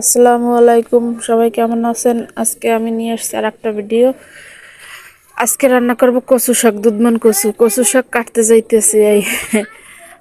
আসসালামু আলাইকুম, সবাই কেমন আছেন? আজকে আমি নিয়ে এসেছি আর একটা ভিডিও। আজকে রান্না করব কচু শাক দুধমান কচু। কচু শাক কাটতে যাইতেছি। এই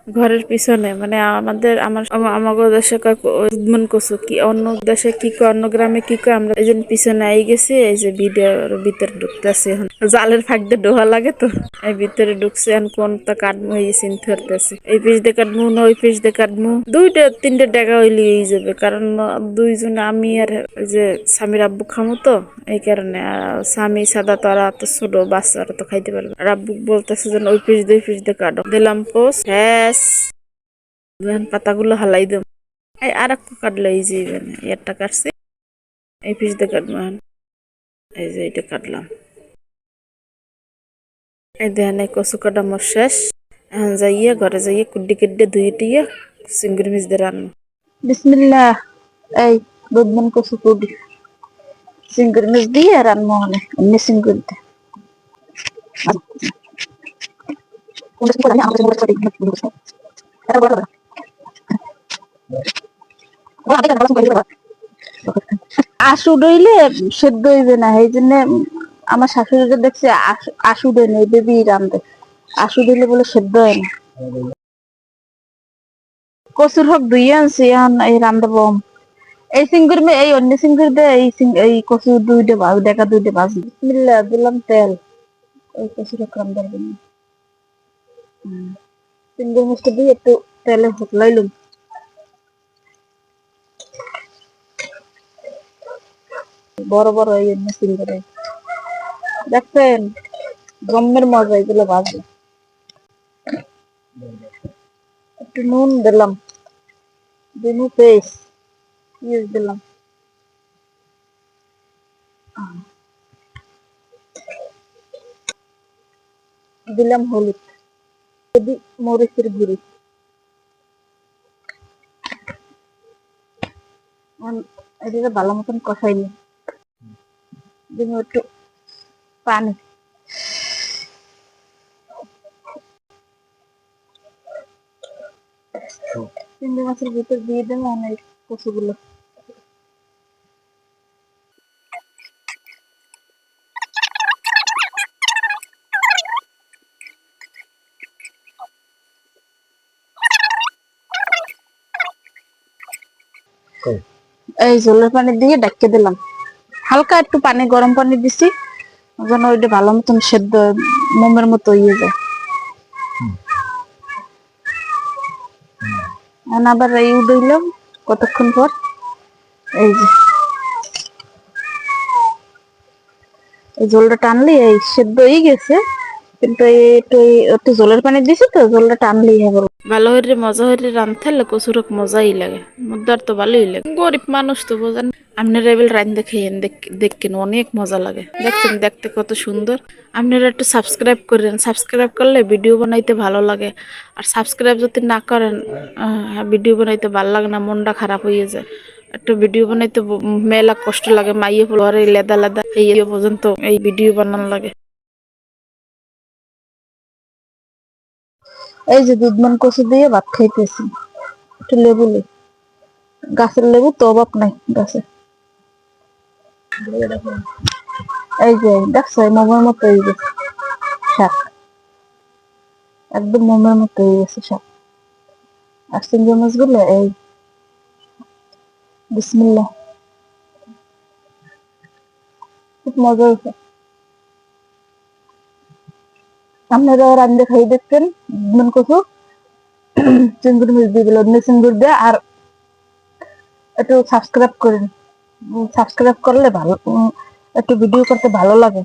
ঘরের পিছনে মানে আমাদের, আমার, আমা- আমাগো দেশে কয় ক- দুধমান কচু কি? অন্য দেশে কি কয়, অন্য গ্রামে কি কয়, আমরা এই জন্য পিছনে আই গেছি, এই যে ভিডিওর ভিতরে ঢুকতেছি এখন। জালের ফাঁক দিয়ে ডোহা লাগে তো। এই ভিতরে ঢুকছে, এখন কোনটা কাটবো এই চিন্তা করতেছি এই পিস দিয়ে কাটবো না ওই পিস দিয়ে কাটমু। দুইটা, তিনটে টাকা হইলে এই যাবে, কারণ দুইজন আমি আর যে স্বামীর আব্বু খামো তো, এই কারণে স্বামী সাদা তারা তো ছোট, বাচ্চারা তো খাইতে পারবে আর আব্বু বলতেছে যেন ওই পিস দিয়ে পিস দিয়ে কাটো। দিলাম পোস হ্যাস পাতাগুলো হালাই দেব। এই আর একটু কাটলে এই যে একটা কাটছি। এই পিস কাটবো এই যে এটা কাটলাম। এই দেখেন, এই কচু কাটা আমার শেষ। এখন যাইয়ে ঘরে যাইয়ে কুড্ডি কুড্ডি ধুয়ে টুয়ে চিংড়ি মিস দিয়ে রান্না। বিসমিল্লাহ। এই দুধমান কচু কুডি চিংড়ি মিস দিয়ে রান্না হলে। এমনি চিংড়ি দিয়ে আশু ডইলে সেদ্ধ হইবে না এই জন্য আমার শাশুড়িকে দেখছি আশু- আশু দেয় না বেবি রান্ধে আশু দিলে বলে সেদ্ধ হয় না কচুর হোক দুই আনছি এখন এই রান্ধে বম এই সিঙ্গুর মে এই অন্য সিঙ্গুর দে এই এই কচু দুইটা দেখা দুইটা বাজ বিসমিল্লাহ দিলাম তেল এই কচুর হোক রান্ধার জন্য সিঙ্গুর মিষ্টি দিয়ে একটু তেলে হুকলাইলুম বড় বড় এই অন্য সিঙ্গুরে দেখছেন গমের মজা এগুলো বাজে একটু নুন দিলাম দিনু পেস্ট ইউজ দিলাম দিলাম হলুদ যদি মরিচের গুঁড়ি। এটা ভালো মতন কষাই নি দিব একটু পানি। চিংড়ি মাছের ভিতর দিয়ে দেবো অনেক কচুগুলো। এই জলের পানি দিয়ে ডাক্কে দিলাম। হালকা একটু পানি গরম পানি দিছি যেন ওইটা ভালো মতন সেদ্ধ মোমের মতো ইয়ে যায়। আবার এই উঠইলাম কতক্ষণ পর? এই যে। এই জলটা টানলি এই সেদ্ধ হয়ে গেছে কিন্তু একটু একটু জলের পানি দিছি তো জলটা টানলেই হবে। ভালো হইরে মজা হইরে রান্ধতে হলে কচুরক মজাই লাগে মুদার তো ভালোই লাগে। গরিব মানুষ তো বোঝেন, আপনারা এবার রান্ধতে খেয়েন দেখেন অনেক মজা লাগে। দেখছেন, দেখতে কত সুন্দর। আপনারা একটু সাবস্ক্রাইব করেন সাবস্ক্রাইব করলে ভিডিও বানাইতে ভালো লাগে। আর সাবস্ক্রাইব যদি না করেন ভিডিও বানাইতে ভালো লাগে না, মনটা খারাপ হয়ে যায়। একটু ভিডিও বানাইতে মেলা কষ্ট লাগে, মাইয়ে ফুলরে লেদা লেদা এই পর্যন্ত এই ভিডিও বানানো লাগে। এই যে দুধমান কচু দিয়ে ভাত খাইতেছি। একটু লেবু লে। গাছের লেবু তো অভাব নাই গাছে। এই যে, দেখছ মোমের মতো হয়ে গেছে শাক। একদম মোমের মতো হয়ে গেছে শাক। আর চিংড়ি মাছগুলো এই বিসমিল্লা খুব মজা হয়েছে। আপনারা রান্না খাই দেখছেন, মন কচু চিংড়ি মিল দিয়ে দিল চিংড়ি দিয়ে, আর একটু সাবস্ক্রাইব করেন। সাবস্ক্রাইব করলে ভালো একটু ভিডিও করতে ভালো লাগে।